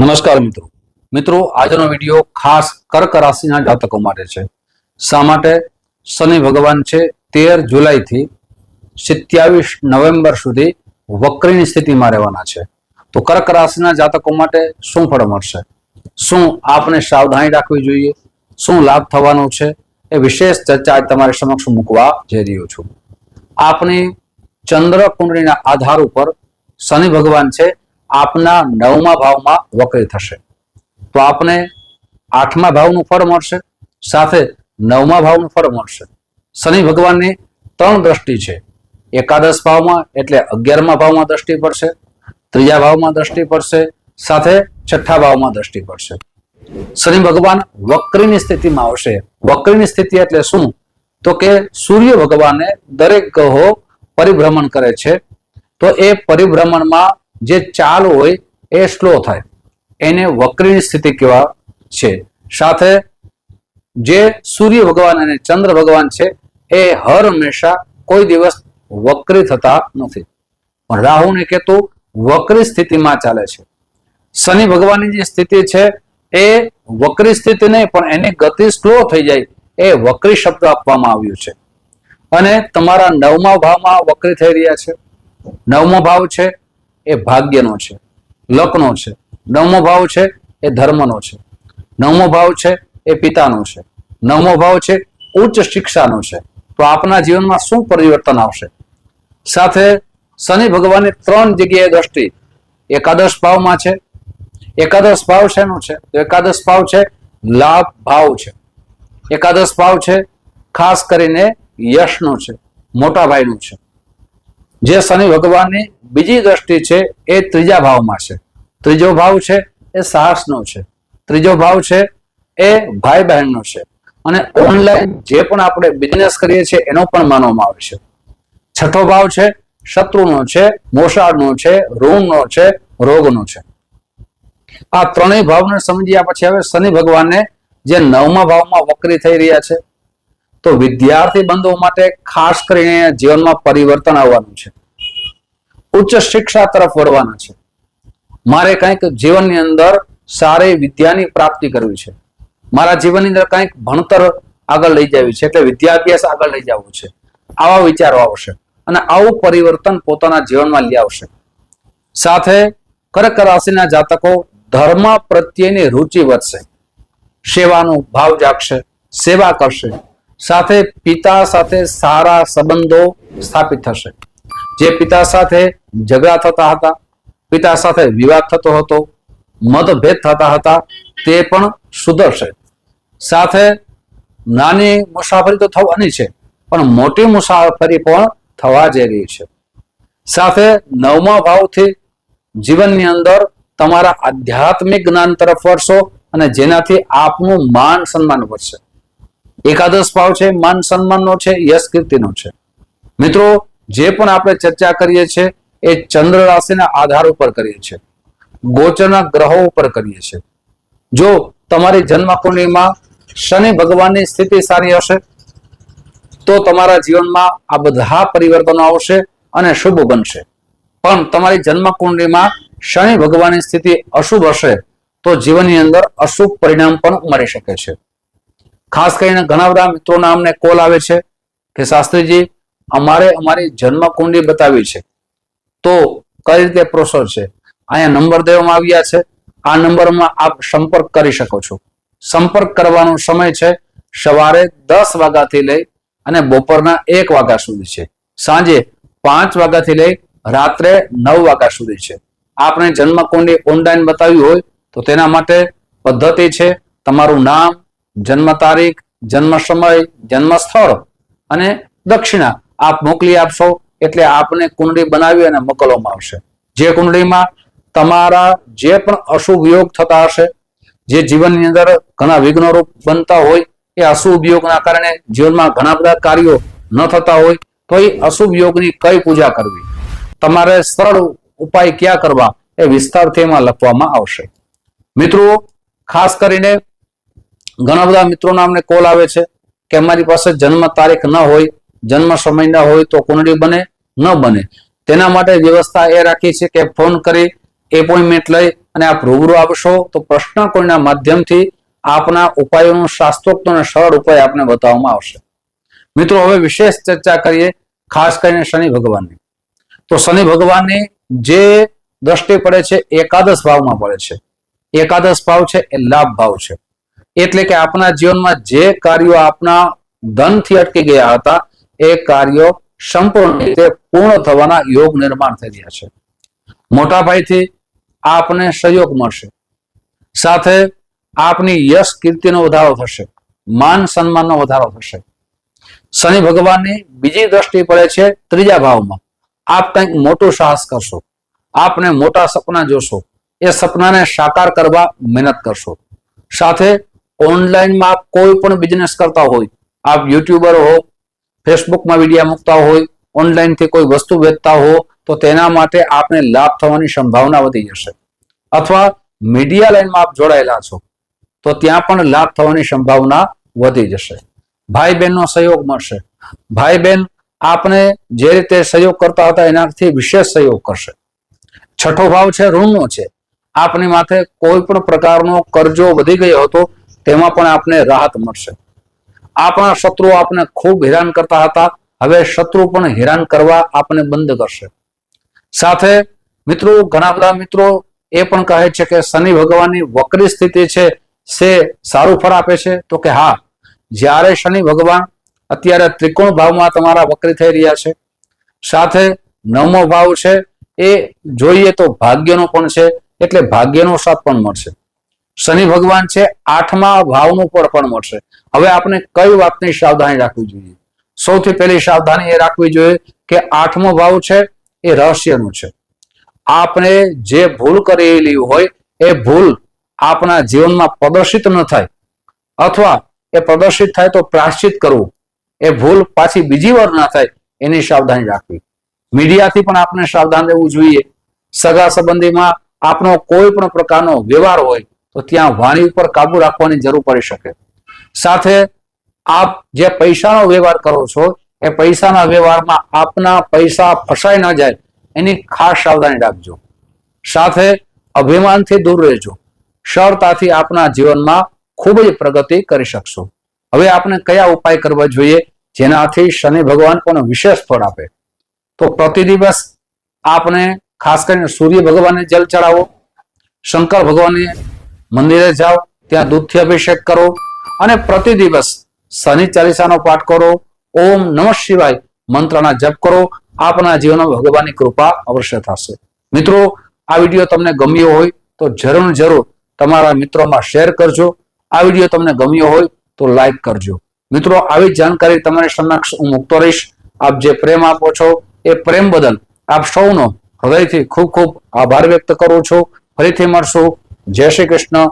નમસ્કાર મિત્રો. મિત્રો, આજનો વીડિયો ખાસ કર્ક રાશિના જાતકો માટે છે. શા માટે? શનિ ભગવાન છે, તેર જુલાઈથી સત્યાવીસ નવેમ્બર સુધી વક્રીની સ્થિતિમાં રહેવાના છે. તો કર્ક રાશિના જાતકો માટે શું ફળ મળશે? શું આપને સાવધાની રાખવી જોઈએ? શું લાભ થવાનો છે? એ વિશેષ ચર્ચા આજ તમારી સમક્ષ મૂકવા જઈ રહ્યો છું. આપની ચંદ્ર કુંડળીના આધાર ઉપર શનિ ભગવાન છે આપના નવમા ભાવમાં વક્રી થશે. તો આપને આઠમા ભાવનું ફળ મળશે, સાથે નવમા ભાવનું ફળ મળશે. શનિ ભગવાનની ત્રણ દ્રષ્ટિ છે. એકાદશ ભાવમાં એટલે અગિયારમા ભાવમાં દ્રષ્ટિ પડશે, ત્રીજા ભાવમાં દ્રષ્ટિ પડશે, સાથે છઠ્ઠા ભાવમાં દ્રષ્ટિ પડશે. શનિ ભગવાન વક્રીની સ્થિતિમાં આવશે. વક્રીની સ્થિતિ એટલે શું? તો કે સૂર્ય ભગવાને દરેક ગ્રહો પરિભ્રમણ કરે છે. તો એ પરિભ્રમણમાં જે ચાલ હોય એ સ્લો થાય. એને વક્રીની સ્થિતિ કહેવા છે? સાથે જે સૂર્ય ભગવાન અને ચંદ્ર ભગવાન છે, એ હર હંમેશા કોઈ દિવસ વક્રી થતા નથી. પણ રાહુ ને કેતુ વક્રી સ્થિતિમાં ચાલે છે. શનિ ભગવાનની જે સ્થિતિ છે, એ વક્રી સ્થિતિ નહીં, પણ એની ગતિ સ્લો થઈ જાય એ વક્રી શબ્દ આપવામાં આવ્યું છે. અને તમારા નવમા ભાવમાં વક્રી થઈ રહ્યા છે. નવમો ભાવ છે એ ભાગ્યનો છે, લકનો છે, નવમો ભાવ છે એ ધર્મનો છે, નવમો ભાવ છે એ પિતાનો છે, નવમો ભાવ છે ઉચ્ચ શિક્ષાનો છે. તો આપના જીવનમાં શું પરિવર્તન આવશે? સાથે શનિ ભગવાનની ત્રણ જગ્યાએ દ્રષ્ટિ, એકાદશ ભાવમાં છે. એકાદશ ભાવ શેનો છે? તો એકાદશ ભાવ છે લાભ ભાવ છે. એકાદશ ભાવ છે ખાસ કરીને યશનો છે, મોટા ભાઈનું છે. જે શનિ ભગવાનની બીજી દ્રષ્ટિ છે, એ ત્રીજા ભાવમાં છે. ત્રીજો ભાવ છે, એ સાહસનો છે. ત્રીજો ભાવ છે, એ ભાઈ બહેનનો છે. અને ઓનલાઈન જે પણ આપણે બિઝનેસ કરીએ છીએ, એનો પણ માનવામાં આવે છે. છઠ્ઠો ભાવ છે, શત્રુનો છે, મોસાળનો છે રૂમનો છે, રોગનો છે. આ ત્રણેય ભાવને સમજ્યા પછી હવે શનિ ભગવાનને જે નવમા ભાવમાં વક્રી થઈ રહ્યા છે તો વિદ્યાર્થી બંધુઓ માટે ખાસ કરીને જીવનમાં પરિવર્તન આવવાનું છે. ઉચ્ચ શિક્ષા તરફ વળવાના છે. મારે કંઈક જીવનની અંદર સારી વિદ્યાની પ્રાપ્તિ કરવી છે. મારા જીવનની અંદર કંઈક ભણતર આગળ લઈ જવી છે એટલે વિદ્યાભ્યાસ આગળ લઈ જવું છે. આવા વિચારો આવશે અને આવું પરિવર્તન પોતાના જીવનમાં લઈ આવશે. સાથે કર્ક રાશિના જાતકો ધર્મ પ્રત્યેની રુચિ વધશે. સેવાનો ભાવ જાગશે, સેવા કરશે સાથે પિતા સાથે સારા સંબંધો સ્થાપિત થશે. જે પિતા સાથે ઝઘડા થતા હતા, પિતા સાથે વિવાદ થતો હતો, મતભેદ થતા હતા, તે પણ સુધરશે. સાથે નાની મુસાફરી તો થવાની છે, પણ મોટી મુસાફરી પણ થવા જઈ રહી છે. સાથે નવમા ભાવથી જીવનની અંદર તમારા આધ્યાત્મિક જ્ઞાન તરફ વળશો અને જેનાથી આપનું માન સન્માન વધશે. એકાદશ ભાવ છે, માન સન્માનનો છે, યશ કીર્તિનો છે. મિત્રો, જે પણ આપણે ચર્ચા કરીએ છીએ, એ ચંદ્ર રાશિના આધાર ઉપર કરીએ છીએ. ગોચરના ગ્રહો ઉપર કરીએ છીએ. જો તમારી જન્મ કુંડલીમાં શનિ ભગવાનની સ્થિતિ સારી હશે, તો તમારા જીવનમાં આ બધા પરિવર્તનો આવશે અને શુભ બનશે. પણ તમારી જન્મ કુંડલીમાં શનિ ભગવાનની સ્થિતિ અશુભ હશે, તો જીવનની અંદર અશુભ પરિણામ પણ મળી શકે છે. ખાસ કરીને ઘણા બધા મિત્રોના અમને કોલ આવે છે કે, શાસ્ત્રીજી, અમારે અમારી જન્મ કુંડળી બતાવી છે. તો કઈ રીતે પ્રોસેસ છે? અહીંયા નંબર દેવામાં આવ્યા છે. આ નંબરમાં આપ સંપર્ક કરી શકો છો. સંપર્ક કરવાનો સમય છે સવારે દસ વાગ્યાથી લઈ અને બપોરના એક વાગ્યા સુધી છે. સાંજે પાંચ વાગ્યાથી લઈ રાત્રે નવ વાગ્યા સુધી છે. આપણે જન્મ કુંડળી ઓનલાઈન બતાવી હોય તો તેના માટે પદ્ધતિ છે. તમારું નામ જન્મ તારીખ જન્મ સમય જન્મ સ્થળ અને દક્ષિણા. આપ મોકલી આપશો એટલે આપને કુંડળી બનાવી અને મોકલવામાં આવશે. જે કુંડળીમાં તમારા જે પણ અશુભ યોગ થતા હશે, જે જીવનની અંદર ઘણા વિઘ્નરૂપ બનતા હોય, એ અશુભ યોગના કારણે જીવનમાં ઘણા બધા કાર્યો ન થતા હોય, તો એ અશુભ યોગની કઈ પૂજા કરવી? તમારે સરળ ઉપાય ક્યાં કરવા? એ વિસ્તારથી એમાં લખવામાં આવશે. મિત્રો, ખાસ કરીને ઘણા બધા મિત્રોના અમને કોલ આવે છે કે અમારી પાસે જન્મ તારીખ ન હોય, જન્મ સમય ન હોય તો કુંડળી બને, ન બને. તેના માટે વ્યવસ્થા એ રાખી છે કે ફોન કરી એપોઇન્ટમેન્ટ લઈ અને આપ રૂબરૂ આવશો તો પ્રશ્ન કોઈના માધ્યમથી આપના ઉપાયોનું શાસ્ત્રોક્ત અને સરળ ઉપાય આપને બતાવવામાં આવશે. મિત્રો, હવે વિશેષ ચર્ચા કરીએ, ખાસ કરીને શનિ ભગવાનની. તો શનિ ભગવાનની જે દ્રષ્ટિ પડે છે, એકાદશ ભાવમાં પડે છે. એકાદશ ભાવ છે એ લાભ ભાવ છે. એટલે કે આપણા જીવનમાં જે કાર્યો આપના ધનથી અટકી ગયા હતા, એ કાર્યો સંપૂર્ણ રીતે પૂર્ણ થવાના યોગ નિર્માણ થઈ રહ્યા છે. મોટા ભાઈથી આપને સહયોગ મળશે. સાથે આપની યશ કીર્તિનો વધારો થશે, માન સન્માનનો વધારો થશે. શનિ ભગવાનની બીજી દ્રષ્ટિ પડે છે ત્રીજા ભાવમાં. આપ કંઈક મોટું સાહસ કરશો. આપને મોટા સપના જોશો. એ સપનાને સાકાર કરવા મહેનત કરશો. સાથે ઓનલાઈનમાં આપ કોઈ પણ બિઝનેસ કરતા હોય, આપ યુટ્યુબર હો ફેસબુકમાં વિડીયા મૂકતા હોય ઓનલાઈનથી કોઈ વસ્તુ વેચતા હો, તો તેના માટે આપને લાભ થવાની સંભાવના વધી જશે. અથવા મીડિયા લાઈનમાં આપ જોડાયેલા છો, તો ત્યાં પણ લાભ થવાની સંભાવના વધી જશે. ભાઈ બહેનનો સહયોગ મળશે. ભાઈ બહેન આપને જે રીતે સહયોગ કરતા હતા એનાથી વિશેષ સહયોગ કરશે. છઠ્ઠો ભાવ છે ઋણનો છે. આપની માથે કોઈ પણ પ્રકારનો કરજો વધી ગયો હતો તેમાં પણ આપને રાહત મળશે. આપણા શત્રુઓ આપને ખૂબ હેરાન કરતા હતા. હવે શત્રુ પણ હેરાન કરવા આપને બંધ કરશે. સાથે મિત્રો, ઘણા બધા મિત્રો એ પણ કહે છે કે શનિ ભગવાનની વક્રી સ્થિતિ છે સે સારું ફળ આપે છે? તો કે હા. જ્યારે શનિ ભગવાન અત્યારે ત્રિકોણ ભાવમાં તમારા વક્રી થઈ રહ્યા છે. સાથે નવમો ભાવ છે એ જોઈએ તો ભાગ્યનો પણ છે, એટલે ભાગ્યનો સાથ પણ મળશે. શનિ ભગવાન છે, આઠમા ભાવનું પણ પણ મળશે. હવે આપણે કઈ વાતની સાવધાની રાખવી જોઈએ? સૌથી પહેલી સાવધાની એ રાખવી જોઈએ કે આઠમો ભાવ છે એ રહસ્યનું છે. આપણે જે ભૂલ કરેલી હોય, એ ભૂલ આપણા જીવનમાં પ્રદર્શિત ન થાય, અથવા એ પ્રદર્શિત થાય તો પ્રાશ્ચિત કરવું, એ ભૂલ પાછી બીજી વાર ના થાય, એની સાવધાની રાખવી. મીડિયાથી પણ આપણે સાવધાન રહેવું જોઈએ. સગા સંબંધીમાં આપનો કોઈ પણ પ્રકારનો વ્યવહાર હોય તો ત્યાં વાણી ઉપર કાબુ રાખવાની જરૂર પડી શકે. સાથે આપ જે પૈસાનો વ્યવહાર કરો છો, એ પૈસાના વ્યવહારમાં આપના પૈસા ફસાઈ ન જાય, એની ખાસ સાવધાની રાખજો. સાથે અભિમાનથી દૂર રહેજો. સરળતાથી આપના જીવનમાં ખૂબ જ પ્રગતિ કરી શકશો. હવે આપણે કયા ઉપાય કરવા જોઈએ? જેનાથી શનિ ભગવાન પણ વિશેષ ફળ આપે? તો પ્રતિ દિવસ આપને ખાસ કરીને સૂર્ય ભગવાનને જલ ચડાવો, શંકર ભગવાનને મંદિરે જાઓ, ત્યાં દૂધથી અભિષેક કરો અને પ્રતિ દિવસ શનિ ચાલીસાનો પાઠ કરો. ઓમ નમઃ શિવાય મંત્રના જપ કરો. આપના જીવનમાં ભગવાનની કૃપા અવશ્ય થશે. મિત્રો, આ વીડિયો તમને ગમ્યો હોય તો જરૂર જરૂર તમારા મિત્રોમાં શેર કરજો. આ વીડિયો તમને ગમ્યો હોય તો લાઈક કરજો. મિત્રો, આવી જાણકારી તમારી સમક્ષ હું મૂકતો રહીશ. આપ જે પ્રેમ આપો છો, એ પ્રેમ બદલ આપ સૌનો હૃદયથી ખૂબ ખૂબ આભાર વ્યક્ત કરું છું. ફરીથી મળશું જય શ્રી કૃષ્ણ